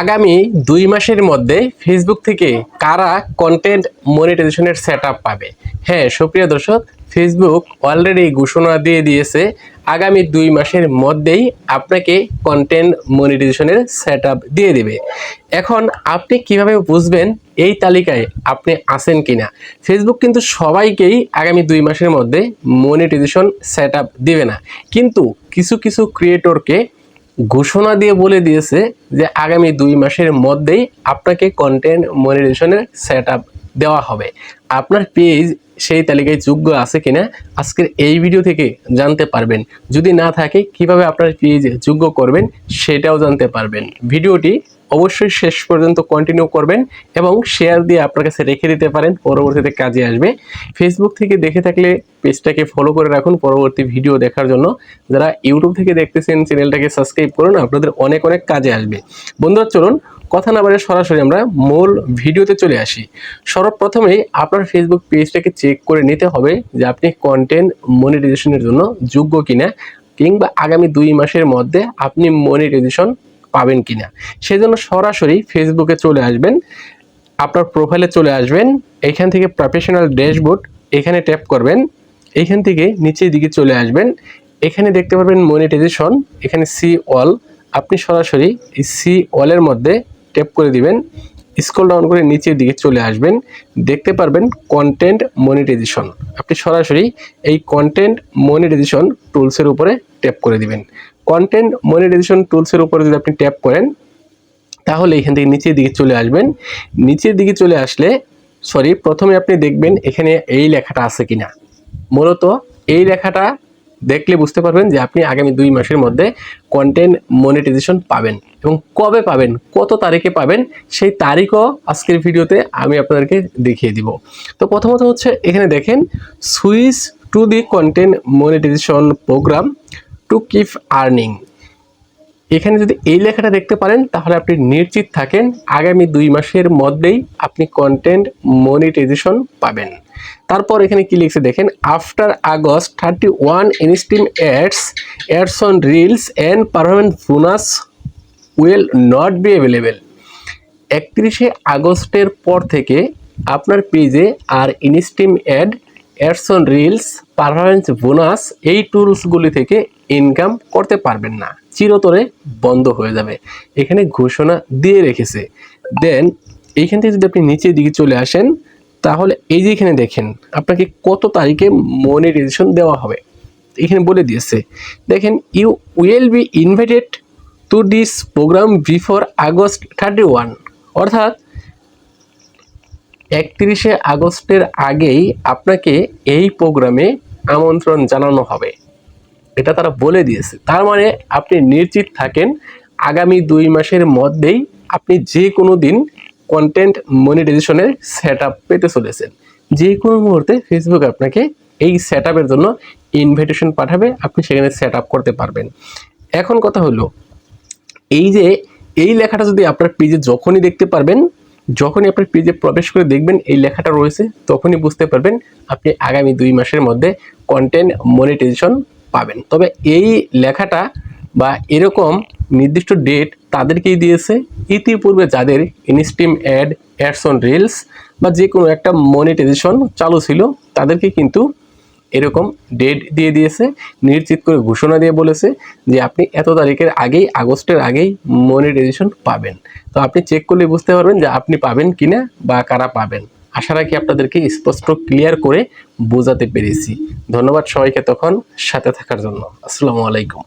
আগামী দুই মাসের মধ্যে ফেসবুক থেকে কারা কন্টেন্ট মনিটাইজেশনের সেট পাবে? হ্যাঁ সুপ্রিয় দর্শক ফেসবুক অলরেডি ঘোষণা দিয়ে দিয়েছে, আগামী দুই মাসের মধ্যেই আপনাকে কন্টেন্ট মনিটাইজেশনের সেট দিয়ে দেবে। এখন আপনি কীভাবে বুঝবেন এই তালিকায় আপনি আছেন কিনা? ফেসবুক কিন্তু সবাইকেই আগামী দুই মাসের মধ্যে মনিটাইজেশন সেট দিবে না। কিন্তু কিছু কিছু ক্রিয়েটরকে ঘোষণা দিয়ে বলে দিয়েছে যে আগামী দুই মাসের মধ্যেই আপনাকে কন্টেন্ট মনিটাইজেশনের সেট দেওয়া হবে। আপনার পেজ সেই তালিকায় যোগ্য আছে কিনা আজকের এই ভিডিও থেকে জানতে পারবেন। যদি না থাকে, কীভাবে আপনার পেজ যোগ্য করবেন সেটাও জানতে পারবেন। ভিডিওটি অবশ্যই শেষ পর্যন্ত কন্টিনিউ করবেন এবং শেয়ার দিয়ে আপনার কাছে রেখে দিতে পারেন, পরবর্তীতে কাজে আসবে। ফেসবুক থেকে দেখে থাকলে পেজটাকে ফলো করে রাখুন পরবর্তী ভিডিও দেখার জন্য। যারা ইউটিউব থেকে দেখতেছেন চ্যানেলটাকে সাবস্ক্রাইব করুন, আপনাদের অনেক অনেক কাজে আসবে। বন্ধুরা, চলুন, কথা না বাড়ে সরাসরি আমরা মূল ভিডিওতে চলে আসি। সর্বপ্রথমেই আপনার ফেসবুক পেজটাকে চেক করে নিতে হবে যে আপনি কন্টেন্ট মনিটাইজেশনের জন্য যোগ্য কিনা, কিংবা আগামী দুই মাসের মধ্যে আপনি মনিটাইজেশন পাবেন কিনা। সেজন্য সরাসরি ফেসবুকে চলে আসবেন, আপনার প্রোফাইলে চলে আসবেন, এখান থেকে প্রফেশনাল ড্যাশবোর্ড এখানে ট্যাপ করবেন এইখান থেকে নিচের দিকে চলে আসবেন, এখানে দেখতে পারবেন মনিটাইজেশন এখানে সি অল আপনি সরাসরি এই সি অলের মধ্যে ট্যাপ করে দিবেন স্ক্রল ডাউন করে নিচের দিকে চলে আসবেন, দেখতে পারবেন কন্টেন্ট মনিটাইজেশন আপনি সরাসরি এই কন্টেন্ট মনিটাইজেশন টুলসের উপরে ট্যাপ করে দিবেন। কন্টেন্ট মনিটাইজেশন টুলসের উপরে যদি আপনি ট্যাপ করেন, তাহলে এখান থেকে নিচের দিকে চলে আসবেন। নিচের দিকে চলে আসলে সরি প্রথমে আপনি দেখবেন এখানে এই লেখাটা আছে কিনা। মূলত এই লেখাটা দেখলে বুঝতে পারবেন যে আপনি আগামী দুই মাসের মধ্যে কন্টেন্ট মনিটাইজেশন পাবেন এবং কবে পাবেন, কত তারিখে পাবেন, সেই তারিখও আজকের ভিডিওতে আমি আপনাদেরকে দেখিয়ে দিব। তো প্রথমত হচ্ছে এখানে দেখেন, switch to the content monetization program to keep earning এখানে যদি এই লেখাটা দেখতে পারেন, তাহলে আপনি নিশ্চিত থাকেন আগামী দুই মাসের মধ্যেই আপনি কন্টেন্ট মনিটাইজেশন পাবেন। তারপর এখানে কি লিখছে দেখেন after August thirty one instream ads ads on reels and permanent bonus will not be available একত্রিশে আগস্টের পর থেকে আপনার পেজে আর instream ad ads on reels performance bonus এই টুলসগুলি থেকে ইনকাম করতে পারবেন না। চিরতরে বন্ধ হয়ে যাবে। এখানে ঘোষণা দিয়ে রেখেছে। দেন এইখান থেকে যদি আপনি নিচের দিকে চলে আসেন, তাহলে এই যে এখানে দেখেন, আপনাকে কত তারিখে মনিটাইজেশন দেওয়া হবে। এখানে বলে দিয়েছে, দেখেন you will be invited to this program before August thirty one অর্থাৎ একত্রিশে আগস্টের আগেই আপনাকে এই প্রোগ্রামে আমন্ত্রণ জানানো হবে। এটা তারা বলে দিয়েছে। তার মানে আপনি নিশ্চিত থাকেন, আগামী দুই মাসের মধ্যেই আপনি যে কোনো দিন কন্টেন্ট মনিটাইজেশনের সেট আপ পেতে চলেছেন। যে কোনো মুহূর্তে ফেসবুক আপনাকে এই সেট আপের জন্য ইনভিটেশন পাঠাবে, আপনি সেখানে সেট আপ করতে পারবেন। এখন কথা হলো, এই যে, এই লেখাটা যদি আপনার পেজে যখনই দেখতে পারবেন যখনই আপনার পেজে প্রবেশ করে দেখবেন এই লেখাটা রয়েছে, তখনই বুঝতে পারবেন আপনি আগামী দুই মাসের মধ্যে কন্টেন্ট মনিটাইজেশন পাবেন। তবে এই লেখাটা বা এরকম নির্দিষ্ট ডেট তাদেরকেই দিয়েছে। ইতিপূর্বে যাদের instream ad ads on reels বা যে কোনো একটা মনিটাইজেশন চালু ছিল, তাদেরকে কিন্তু এরকম ডেট দিয়ে দিয়েছে, নিশ্চিত করে ঘোষণা দিয়ে বলেছে যে আপনি এত তারিখের আগেই, আগস্টের আগেই মনিটাইজেশন পাবেন। তো আপনি চেক করলে বুঝতে পারবেন যে আপনি পাবেন কিনা বা কারা পাবেন। আশা রাখি আপনাদেরকে স্পষ্ট ক্লিয়ার করে বোঝাতে পেরেছি। ধন্যবাদ সবাইকে তখন সাথে থাকার জন্য। আসসালামু আলাইকুম।